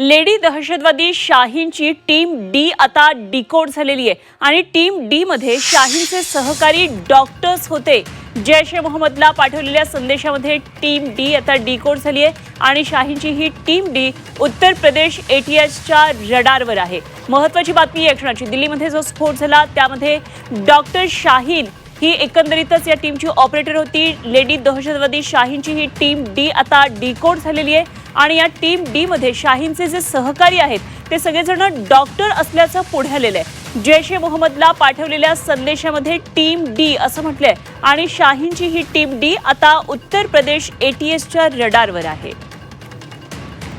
Lady दहशतवादी शाहीनची team D आता डिकोड झालेली आहे. आणि टीम डी मध्ये शाहीनचे सहकारी डॉक्टर्स होते. जैश ए मोहम्मदला पाठवलेल्या संदेशामध्ये टीम डी आता डिकोड झाली आहे. आणि शाहीनची ही टीम डी उत्तर प्रदेश एटीएसच्या रडारवर आहे. महत्वाची बातमी या क्षणाची. दिल्लीमध्ये जो स्फोट झाला त्यामध्ये डॉक्टर शाहीन ही एकंदरीतच या टीमची ऑपरेटर होती. लेडी दहशतवादी शाहीनची ही टीम डी आता डिकोड झालेली आहे. आणि या टीम डी मध्ये शाहीनचे जे सहकारी आहेत ते सगळेजण डॉक्टर असल्याचं पुढे आलेलं आहे जैश ए मोहम्मदला पाठवलेल्या संदेशामध्ये टीम डी असं म्हटलंय. आणि शाहीनची ही टीम डी आता उत्तर प्रदेश एटीएसच्या रडारवर आहे.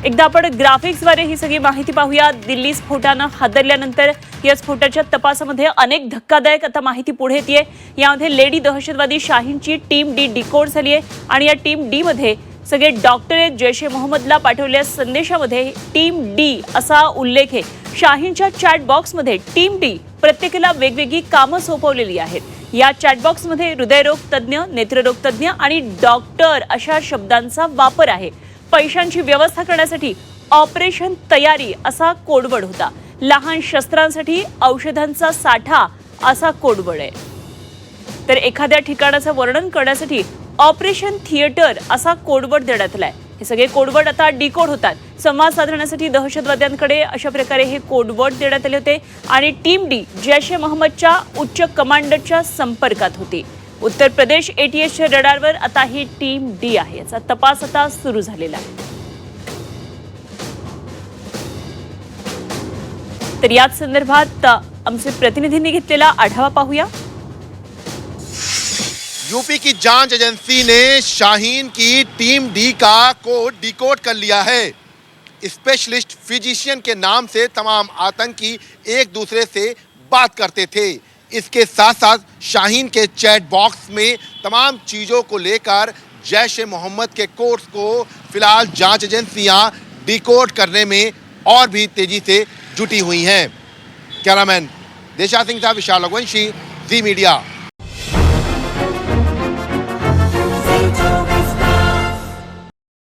एकदा आपण ग्राफिक्सद्वारे ही सगळी माहिती पाहूया. दिल्ली स्फोटानं हादरल्यानंतर या स्फोटाच्या तपासामध्ये अनेक धक्कादायक आता माहिती पुढे येते यामध्ये लेडी दहशतवादी शाहीनची टीम डी डिकोड झाली आहे आणि या टीम डीमध्ये सगळे डॉक्टर आहेत. जैश ए मोहम्मदला पाठवलेल्या संदेशामध्ये टीम डी असा उल्लेख आहे. शाहीनच्या चॅट बॉक्समध्ये टीम डी प्रत्येकाला वेगवेगळी कामं सोपवलेली आहेत. या चॅटबॉक्समध्ये हृदयरोग तज्ज्ञ नेत्ररोग तज्ज्ञ आणि डॉक्टर अशा शब्दांचा वापर आहे. पैशांची व्यवस्था करण्यासाठी ऑपरेशन तयारी असा कोडवड होता. लहान शस्त्रांसाठी औषधांचा साठा असा कोडवड आहे. तर एखाद्या ठिकाणाचं वर्णन करण्यासाठी ऑपरेशन थिएटर असा कोडवर्ड देण्यात आलाय. हे सगळे कोडवर्ड आता डिकोड होतात. संवाद साधण्यासाठी दहशतवाद्यांकडे अशा प्रकारे हे कोडवर्ड देण्यात आले होते आणि टीम डी जैश ए मोहम्मदच्या उच्च कमांडरच्या संपर्कात होती. उत्तर प्रदेश एटीएसच्या रडारवर आता ही टीम डी आहे. याचा तपास आता सुरू झालेला आहे. तर याच संदर्भात आमचे प्रतिनिधींनी घेतलेला आढावा पाहूया. यूपी की जाँच एजेंसी ने शाहीन की टीम डी का कोड डिकोड कर लिया है। स्पेशलिस्ट फिजिशियन के नाम से तमाम आतंकी एक दूसरे से बात करते थे। इसके साथ साथ शाहीन के चैट बॉक्स में तमाम चीज़ों को लेकर जैश ए मोहम्मद के कोड्स को फ़िलहाल जाँच एजेंसियाँ डिकोड करने में और भी तेज़ी से जुटी हुई हैं। कैमरामैन देशा सिंह साहब विशाल रघुवंशी जी मीडिया।